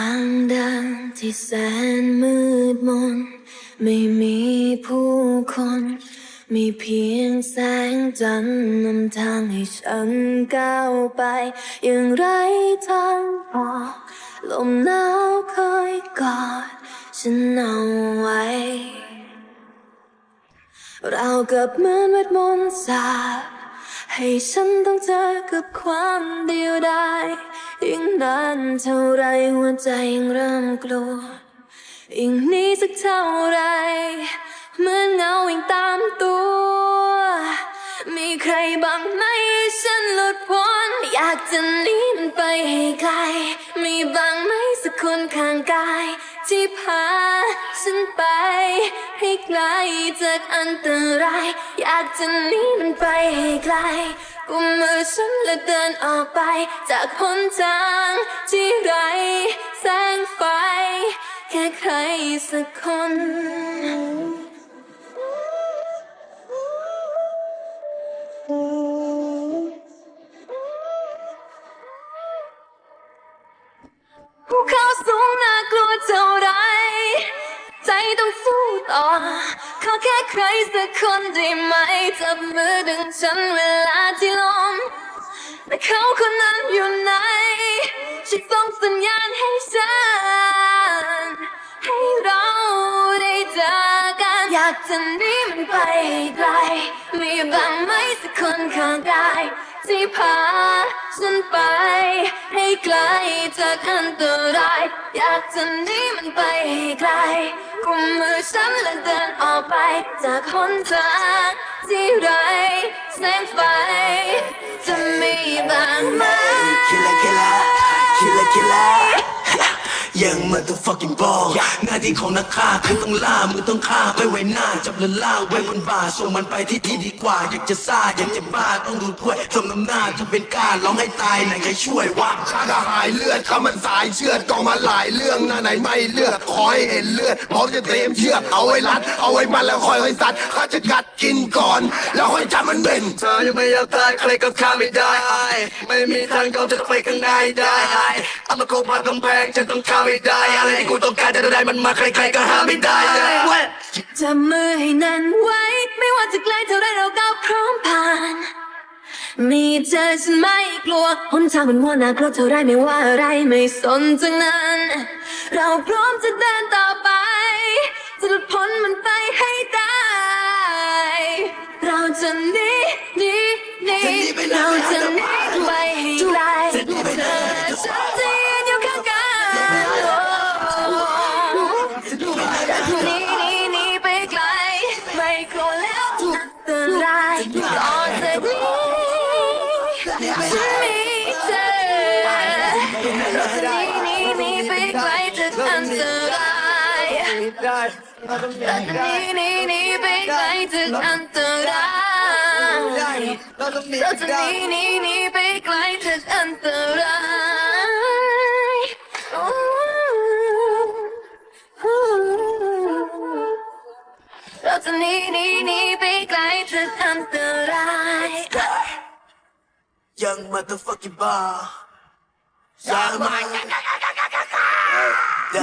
างเดินที่แสนมืดมน ไม่มีผู้คน มีเพียงแสงจันทร์นำทางให้ฉันก้าวไป อย่างไรทางบอกลมหนาวเคยกอดฉันเอาไว้ เรากับเหมือนเวทมนต์สาให้ฉันต้องเจอกับความเดียวดาย นานเท่าไรหัวใจยังเริ่มกลัวยิ่งนี้สักเท่าไรเหมือนเงาวิ่งตามตัว มีใครบ้างไหมฉันหลุดพ้น อยากจะหนีมันไปให้ไกล มีบ้างไหมสักคนข้างกาย ที่พาฉันไปให้ไกลจากอันตราย อยากจะหนีมันไปให้ไกล กุมมือฉันและเดินออกไป จากหนทางที่ไรแสงไฟ แค่ใครสักคน ภูเขาสูงน่ากลัวเท่าไร ต้องสู้ต่อ ขอแค่ใครสักคนได้ไหมจับมือดึงฉันเวลาที่ล้มแต่เขาคนนั้นอยู่ไหนช่วยส่งสัญญาณให้ฉัน ให้เราได้เจอกัน อยากจะหนีมันไปให้ไกล มีบ้างไหม สักคนข้างกายที่พาฉันไป ให้ไกลจากอันตราย อยากจะหนีมันไปให้ไกลกุมมือฉันและเดินออกไป จากหนทางที่ไรแสงไฟ จะมีบ้างไหม Killer killer killer killer ยัง motherfucking ball หน้าที่ของนักฆ่าคือต้องล่ามือต้องฆ่าไม่ไว้หน้าจับและล่าไว้บนบ่าส่งมันไปที่ที่ดีกว่า อยากจะซ่าอยากจะบ้าต้องดูถ้วยสมน้ำหน้าจะเป็นกล้าร้องให้ตายไหนใครช่วยวะข้าก็หายเลือดเขามันสายเชือดกองมาหลายเรื่องหน้าไหนไม่เลือดขอให้เห็นเลือดพร้อมจะเตรียมเชือกเอาไว้รัด เอาไว้มันแล้วค่อยค่อยๆซัดข้าจะกัดกินก่อน แล้วค่อยจับมันเป็นเธอยังไม่อยากตายใครก็ฆ่าไม่ได้ ไม่มีทางเขาจะไปข้างในได้เอามาโกพัดกำแพงฉันต้องฆ่าไม่ได้อะไรที่กูต้องการจะได้มันมาใครๆก็หาไม่ได้จับมือให้แน่นไว้ ไม่ว่าจะไกลเท่าไรเราก้าวพร้อมผ่าน มีเธอฉันไม่กลัวหนทางมันมัวหนักเราเท่าไรไม่ว่าอะไรไม่สนจังนั้น เราพร้อมจะเดินต่อไป จะหลุดพ้นมันไป ฉันมีเธอเราจะหนีหนีหนีไปไกลจากอันตรายเราจะหนีหนีหนีไปไกลจากอันตรายเราจะหนีหนีหนีไปไกลจากอันตรายโอ้เราจะหนีหนีหนีไปไกลจากอันตราย Young motherfucking ball. Young motherfucking ball.